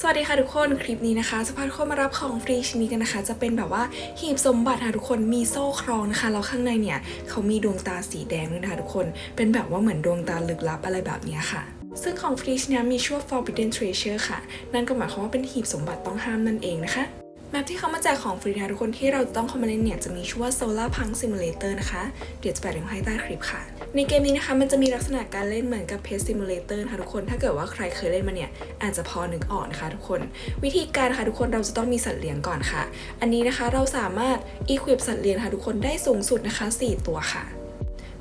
สวัสดีค่ะทุกคนคลิปนี้นะคะจะพาทุกคนมารับของฟรีชิ้นนี้กันนะคะ จะเป็นแบบว่าหีบสมบัติค่ะทุกคนมีโซ่คล้องนะคะแล้วข้างในเนี่ยเขามีดวงตาสีแดงด้วยนะคะทุกคนเป็นแบบว่าเหมือนดวงตาลึกลับอะไรแบบนี้ค่ะซึ่งของฟรีชิ้นนี้มีชื่อว่า Forbidden Treasure ค่ะ นั่นก็หมายความว่าเป็นหีบสมบัติต้องห้ามนั่นเองนะคะแมปที่เขามาแจกของฟรีนะคะทุกคนที่เราจะต้องเข้ามาเล่นเนี่ยจะมีชื่อว่า Solar Punk Simulator นะคะ เดี๋ยวจะแปะลิงก์ให้ใต้คลิปค่ะ ในเกมนี้นะคะมันจะมีลักษณะการเล่นเหมือนกับ Pet Simulator นะคะทุกคน ถ้าเกิดว่าใครเคยเล่นมาเนี่ยอาจจะพอนึกออกนะคะทุกคน วิธีการนะคะทุกคนเราจะต้องมีสัตว์เลี้ยงก่อนค่ะ อันนี้นะคะเราสามารถ equip สัตว์เลี้ยงค่ะทุกคนได้สูงสุดนะคะ 4 ตัวค่ะ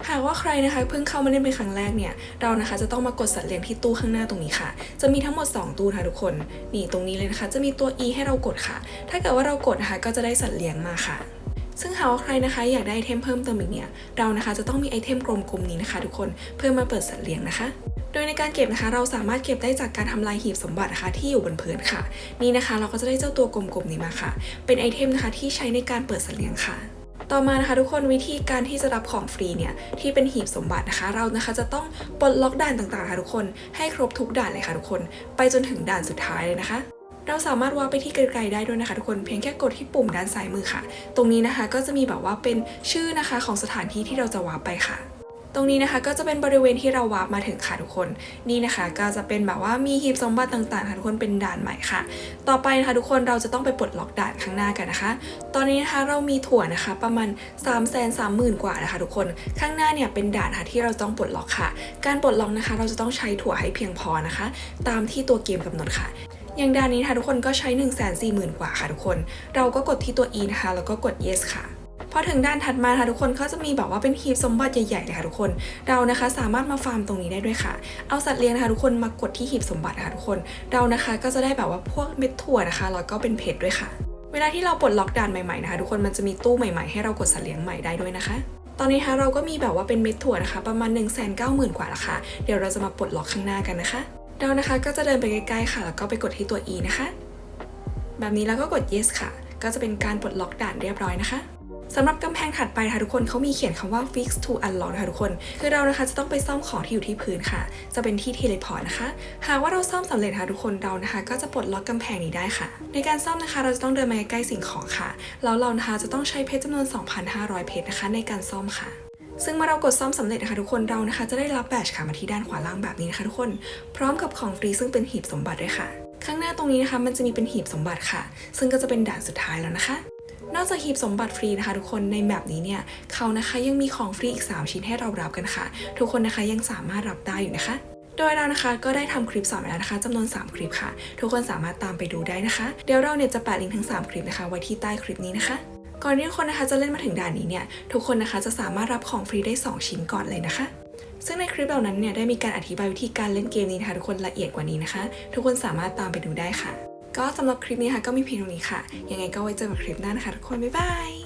หากว่าใครนะคะเพิ่งเข้ามาเล่นเป็นครั้งแรกเนี่ยเรานะคะจะต้องมากดสัตว์เลี้ยงที่ตู้ข้างหน้าตรงนี้ค่ะ จะมีทั้งหมด 2 ตู้นะคะทุกคนนี่ตรงนี้เลยนะคะ จะมีตัว e ให้เรากดค่ะ ถ้าเกิดว่าเรากดนะคะก็จะได้สัตว์เลี้ยงมาค่ะ ซึ่งหากว่าใครนะคะอยากได้ไอเทมเพิ่มเติมอีกเนี่ย เรานะคะจะต้องมีไอเทมกลมๆนี้นะคะ ทุกคนเพื่อมาเปิดสัตว์เลี้ยงนะคะ โดยในการเก็บนะคะ เราสามารถเก็บได้จากการทำลายหีบสมบัตินะคะที่อยู่บนพื้นค่ะ นี่นะคะเราก็จะได้เจ้าตัวกลมๆนี้มาค่ะ เป็นไอเทมนะคะที่ใช้ในการเปิดสัตว์เลี้ยงค่ะต่อมานะคะทุกคนวิธีการที่จะรับของฟรีเนี่ยที่เป็นหีบสมบัตินะคะ เรานะคะจะต้องปลดล็อกด่านต่างๆค่ะทุกคนให้ครบทุกด่านเลยค่ะทุกคน ไปจนถึงด่านสุดท้ายเลยนะคะ เราสามารถวางไปที่ไกลๆได้ด้วยนะคะทุกคนเพียงแค่กดที่ปุ่มด้านซ้ายมือค่ะ ตรงนี้นะคะก็จะมีแบบว่าเป็นชื่อนะคะของสถานที่ที่เราจะวางไปค่ะตรงนี้นะคะก็จะเป็นบริเวณที่เราวาร์ปมาถึงค่ะทุกคน นี่นะคะก็จะเป็นแบบว่ามีหีบสมบัติต่างๆค่ะทุกคนเป็นด่านใหม่ค่ะ ต่อไปนะคะทุกคนเราจะต้องไปปลดล็อกด่านข้างหน้ากันนะคะ ตอนนี้นะคะเรามีถั่วนะคะประมาณ3 3 0 0 0 0กว่านะคะทุกคนข้างหน้าเนี่ยเป็นด่านค่ะที่เราต้องปลดล็อกค่ะ การปลดล็อกนะคะ เราจะต้องใช้ถั่วให้เพียงพอนะคะ ตามที่ตัวเกมกำหนดค่ะ อย่างดานนี้นะคะทุกคนก็ใช้ 1 4 0 0 0 0 กว่าค่ะทุกคน เราก็กดที่ตัว e นะคะ แล้วก็กด yes ค่ะพอถึงด้านถัดมาค่ะทุกคนเขาจะมีแบบว่าเป็นหีบสมบัติใหญ่ๆเลยค่ะทุกคน เรานะคะสามารถมาฟาร์มตรงนี้ได้ด้วยค่ะ เอาสัตว์เลี้ยงนะคะทุกคนมากดที่หีบสมบัติค่ะทุกคน เรานะคะก็จะได้แบบว่าพวกเม็ดถั่วนะคะแล้วก็เป็นเพชรด้วยค่ะ เวลาที่เราปลดล็อกด่านใหม่ๆนะคะทุกคนมันจะมีตู้ใหม่ๆให้เรากดสัตว์เลี้ยงใหม่ได้ด้วยนะคะ ตอนนี้นะคะเราก็มีแบบว่าเป็นเม็ดถั่วนะคะ ประมาณ 1 9 0 0 0 0 กว่าล้วค่ะ เดี๋ยวเราจะมาปลดล็อกข้างหน้ากันนะคะ เรานะคะก็จะเดินไปใกล้ๆค่ะ แล้วก็ไปกดที่ตัว e นะคะ แบบนี้แล้วก็กด yes ค่ะ ก็จะเป็นการปลดล็อกด่านเรียบร้อยนะคะสำหรับกำแพงถัดไปค่ะทุกคนเขามีเขียนคำว่า fix to unlock นะคะทุกคน คือเรานะคะจะต้องไปซ่อมของที่อยู่ที่พื้นค่ะ จะเป็นที่เทเลพอร์ตนะคะ หากว่าเราซ่อมสำเร็จค่ะทุกคนเรานะคะ ก็จะปลดล็อกกำแพงนี้ได้ค่ะ ในการซ่อมนะคะเราจะต้องเดินมาใกล้ๆสิ่งของค่ะแล้วเรานะคะจะต้องใช้เพชรจำนวน 2,500 เพชรนะคะ ในการซ่อมค่ะ ซึ่งเมื่อเรากดซ่อมสำเร็จนะคะทุกคนเรานะคะ จะได้รับแบตค่ะมาที่ด้านขวาล่างแบบนี้นะคะทุกคนพร้อมกับของฟรีซึ่งเป็นหีบสมบัติด้วยค่ะ ข้างหน้าตรงนี้นะคะ มันจะมีเป็นหีบสมบัติค่ะ ซึ่งก็จะเป็นด่านสุดท้ายแล้วนะคะนอกจากหีบสมบัติฟรีนะคะ ทุกคนในแบบนี้เนี่ยเขานะคะยังมีของฟรีอีก 3 ชิ้นให้เรารับกันค่ะ ทุกคนนะคะยังสามารถรับได้อยู่นะคะ โดยเรานะคะก็ได้ทำคลิปสอนไปแล้วนะคะจำนวน 3 คลิปค่ะ ทุกคนสามารถตามไปดูได้นะคะ เดี๋ยวเราเนี่ยจะแปะลิงก์ทั้ง 3 คลิปนะคะ ไว้ที่ใต้คลิปนี้นะคะ ก่อนที่ทุกคนนะคะจะเล่นมาถึงด่านนี้เนี่ยทุกคนนะคะจะสามารถรับของฟรีได้ 2 ชิ้นก่อนเลยนะคะ ซึ่งในคลิปเหล่านั้นเนี่ยได้มีการอธิบายวิธีการเล่นเกมนี้นะคะทุกคนละเอียดกว่านี้นะคะ ทุกคนสามารถตามไปดูได้ค่ะ ก็สำหรับคลิปนี้ค่ะก็มีเพียงเท่านี้ค่ะ ยังไงก็ไว้เจอกันคลิปหน้านะคะทุกคนบ๊ายบาย